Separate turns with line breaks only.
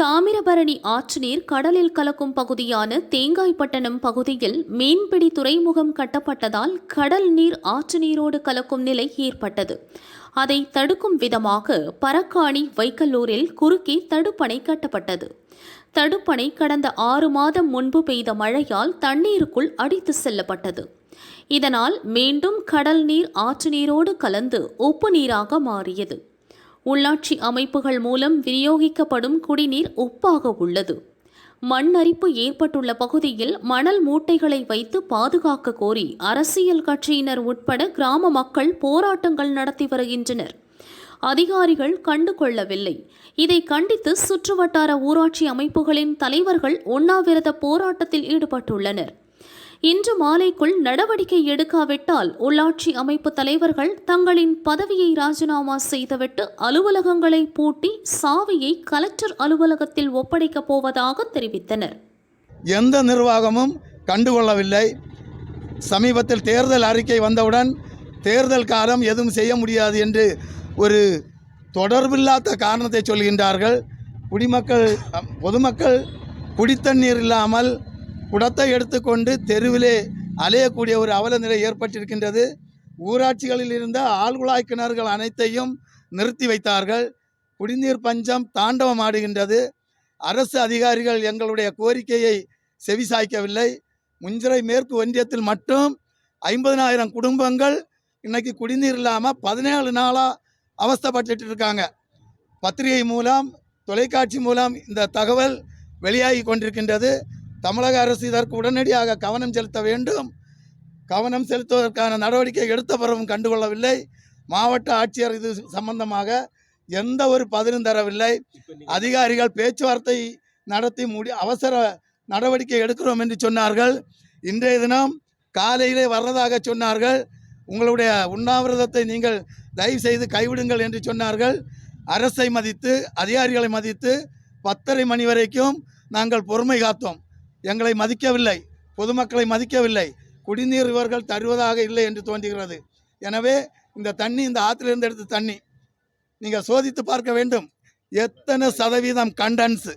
தாமிரபரணி ஆற்று நீர் கடலில் கலக்கும் பகுதியான தேங்காய்பட்டணம் பகுதியில் மீன்பிடி துறைமுகம் கட்டப்பட்டதால் கடல் நீர் ஆற்று நீரோடு கலக்கும் நிலை ஏற்பட்டது. அதை தடுக்கும் விதமாக பரக்காணி வைக்கல்லூரில் குறுக்கே தடுப்பணை கட்டப்பட்டது. தடுப்பணை கடந்த ஆறு மாதம் முன்பு பெய்த மழையால் தண்ணீருக்குள் அடித்து செல்லப்பட்டது. இதனால் மீண்டும் கடல் நீர் ஆற்று நீரோடு கலந்து உப்பு நீராக மாறியது. உள்ளாட்சி அமைப்புகள் மூலம் விநியோகிக்கப்படும் குடிநீர் உப்பாக உள்ளது. மண் அரிப்பு ஏற்பட்டுள்ள பகுதியில் மணல் மூட்டைகளை வைத்து பாதுகாக்க கோரி அரசியல் கட்சியினர் உட்பட கிராம மக்கள் போராட்டங்கள் நடத்தி வருகின்றனர். அதிகாரிகள் கண்டு கொள்ளவில்லை. இதை கண்டித்து சுற்றுவட்டார ஊராட்சி அமைப்புகளின் தலைவர்கள் உண்ணாவிரத போராட்டத்தில் ஈடுபட்டுள்ளனர். இன்று மாலைக்குள் நடவடிக்கை எடுக்காவிட்டால் உள்ளாட்சி அமைப்பு தலைவர்கள் தங்களின் பதவியை ராஜினாமா செய்துவிட்டு அலுவலகங்களை பூட்டி சாவியை கலெக்டர் அலுவலகத்தில் ஒப்படைக்கப் போவதாக தெரிவித்தனர்.
எந்த நிர்வாகமும் கண்டுகொள்ளவில்லை. சமீபத்தில் தேர்தல் அறிக்கை வந்தவுடன் தேர்தல் காலம் எதுவும் செய்ய முடியாது என்று ஒரு தொடர்பில்லாத காரணத்தை சொல்கின்றார்கள். குடிமக்கள் பொதுமக்கள் குடித்தண்ணீர் இல்லாமல் குடத்தை எடுத்துக்கொண்டு தெருவிலே அலையக்கூடிய ஒரு அவல நிலை ஏற்பட்டிருக்கின்றது. ஊராட்சிகளில் இருந்த ஆழ்குழாய் கிணறுகள் அனைத்தையும் நிறுத்தி வைத்தார்கள். குடிநீர் பஞ்சம் தாண்டவம் ஆடுகின்றது. அரசு அதிகாரிகள் எங்களுடைய கோரிக்கையை செவிசாய்க்கவில்லை. முஞ்சிறை மேற்கு ஒன்றியத்தில் மட்டும் ஐம்பதனாயிரம் குடும்பங்கள் இன்னைக்கு குடிநீர் இல்லாமல் பதினேழு நாளாக அவஸ்தைப்பட்டுட்டு இருக்காங்க பத்திரிகை மூலம் தொலைக்காட்சி மூலம் இந்த தகவல் வெளியாகி கொண்டிருக்கின்றது. தமிழக அரசு இதற்கு உடனடியாக கவனம் செலுத்த வேண்டும். கவனம் செலுத்துவதற்கான நடவடிக்கை எடுத்த பிறகும் கண்டுகொள்ளவில்லை. மாவட்ட ஆட்சியர் இது சம்பந்தமாக எந்த ஒரு பதிலும் தரவில்லை. அதிகாரிகள் பேச்சுவார்த்தை நடத்தி முடி அவசர நடவடிக்கை எடுக்கிறோம் என்று சொன்னார்கள். இன்றைய தினம் காலையிலே வர்றதாக சொன்னார்கள். உங்களுடைய உண்ணாவிரதத்தை நீங்கள் தயவு செய்து கைவிடுங்கள் என்று சொன்னார்கள். அரசை மதித்து அதிகாரிகளை மதித்து பத்தரை மணி வரைக்கும் நாங்கள் பொறுமை காத்தோம். எங்களை மதிக்கவில்லை. பொதுமக்களை மதிக்கவில்லை. குடிநீர் இவர்கள் தருவதாக இல்லை என்று தோன்றுகிறது. எனவே இந்த தண்ணி இந்த ஆற்றிலிருந்து எடுத்த தண்ணி நீங்கள் சோதித்து பார்க்க வேண்டும். எத்தனை சதவீதம் கண்டன்ஸு